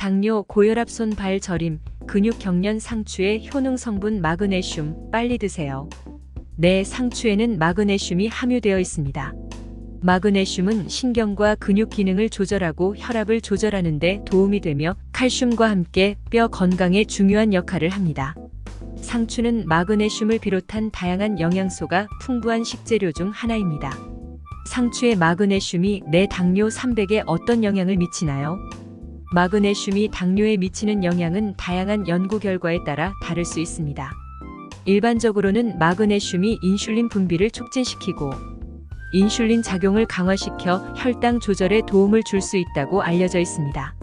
당뇨, 고혈압, 손발 저림, 근육 경련 상추의 효능 성분 마그네슘 빨리 드세요. 네, 상추에는 마그네슘이 함유되어 있습니다. 마그네슘은 신경과 근육 기능을 조절하고 혈압을 조절하는 데 도움이 되며 칼슘과 함께 뼈 건강에 중요한 역할을 합니다. 상추는 마그네슘을 비롯한 다양한 영양소가 풍부한 식재료 중 하나입니다. 상추의 마그네슘이 내 당뇨 300에 어떤 영향을 미치나요? 마그네슘이 당뇨에 미치는 영향은 다양한 연구 결과에 따라 다를 수 있습니다. 일반적으로는 마그네슘이 인슐린 분비를 촉진시키고 인슐린 작용을 강화시켜 혈당 조절에 도움을 줄 수 있다고 알려져 있습니다.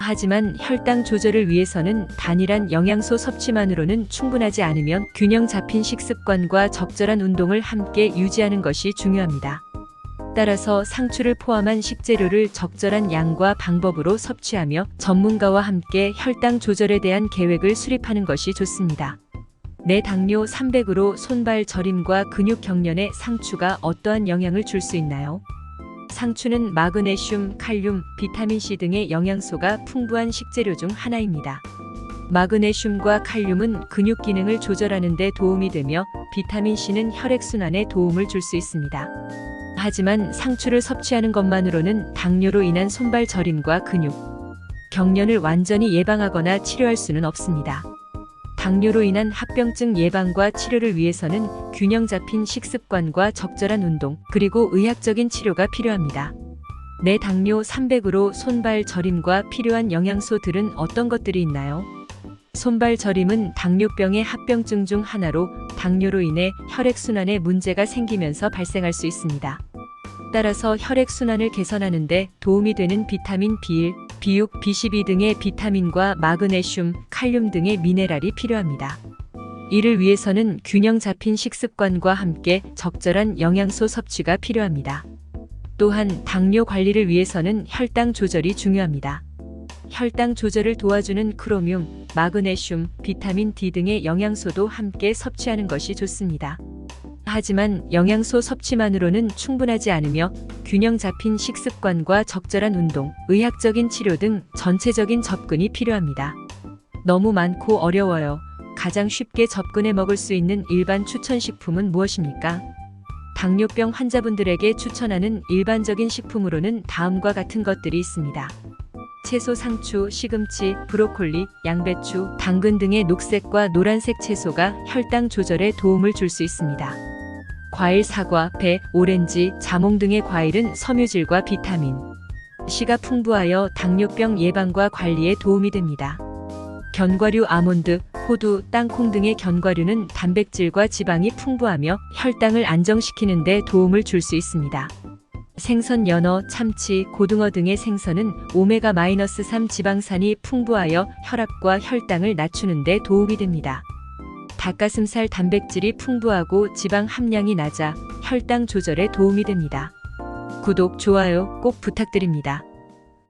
하지만 혈당 조절을 위해서는 단일한 영양소 섭취만으로는 충분하지 않으면 균형 잡힌 식습관과 적절한 운동을 함께 유지하는 것이 중요합니다. 따라서 상추를 포함한 식재료를 적절한 양과 방법으로 섭취하며 전문가와 함께 혈당 조절에 대한 계획을 수립하는 것이 좋습니다. 내 당뇨 300으로 손발 저림과 근육 경련에 상추가 어떠한 영향을 줄 수 있나요? 상추는 마그네슘, 칼륨, 비타민C 등의 영양소가 풍부한 식재료 중 하나입니다. 마그네슘과 칼륨은 근육 기능을 조절하는 데 도움이 되며 비타민C는 혈액순환에 도움을 줄 수 있습니다. 하지만 상추를 섭취하는 것만으로는 당뇨로 인한 손발 저림과 근육, 경련을 완전히 예방하거나 치료할 수는 없습니다. 당뇨로 인한 합병증 예방과 치료를 위해서는 균형 잡힌 식습관과 적절한 운동, 그리고 의학적인 치료가 필요합니다. 내 당뇨 300으로 손발 저림과 필요한 영양소들은 어떤 것들이 있나요? 손발 저림은 당뇨병의 합병증 중 하나로 당뇨로 인해 혈액순환에 문제가 생기면서 발생할 수 있습니다. 따라서 혈액순환을 개선하는 데 도움이 되는 비타민 B1, B6, B12 등의 비타민과 마그네슘, 칼륨 등의 미네랄이 필요합니다. 이를 위해서는 균형 잡힌 식습관과 함께 적절한 영양소 섭취가 필요합니다. 또한 당뇨 관리를 위해서는 혈당 조절이 중요합니다. 혈당 조절을 도와주는 크로뮴, 마그네슘, 비타민 D 등의 영양소도 함께 섭취하는 것이 좋습니다. 하지만 영양소 섭취만으로는 충분하지 않으며 균형 잡힌 식습관과 적절한 운동, 의학적인 치료 등 전체적인 접근이 필요합니다. 너무 많고 어려워요. 가장 쉽게 접근해 먹을 수 있는 일반 추천 식품은 무엇입니까? 당뇨병 환자분들에게 추천하는 일반적인 식품으로는 다음과 같은 것들이 있습니다. 채소 상추, 시금치, 브로콜리, 양배추, 당근 등의 녹색과 노란색 채소가 혈당 조절에 도움을 줄 수 있습니다. 과일 사과, 배, 오렌지, 자몽 등의 과일은 섬유질과 비타민, C가 풍부하여 당뇨병 예방과 관리에 도움이 됩니다. 견과류 아몬드, 호두, 땅콩 등의 견과류는 단백질과 지방이 풍부하며 혈당을 안정시키는 데 도움을 줄 수 있습니다. 생선, 연어, 참치, 고등어 등의 생선은 오메가-3 지방산이 풍부하여 혈압과 혈당을 낮추는 데 도움이 됩니다. 닭가슴살 단백질이 풍부하고 지방 함량이 낮아 혈당 조절에 도움이 됩니다. 구독, 좋아요 꼭 부탁드립니다.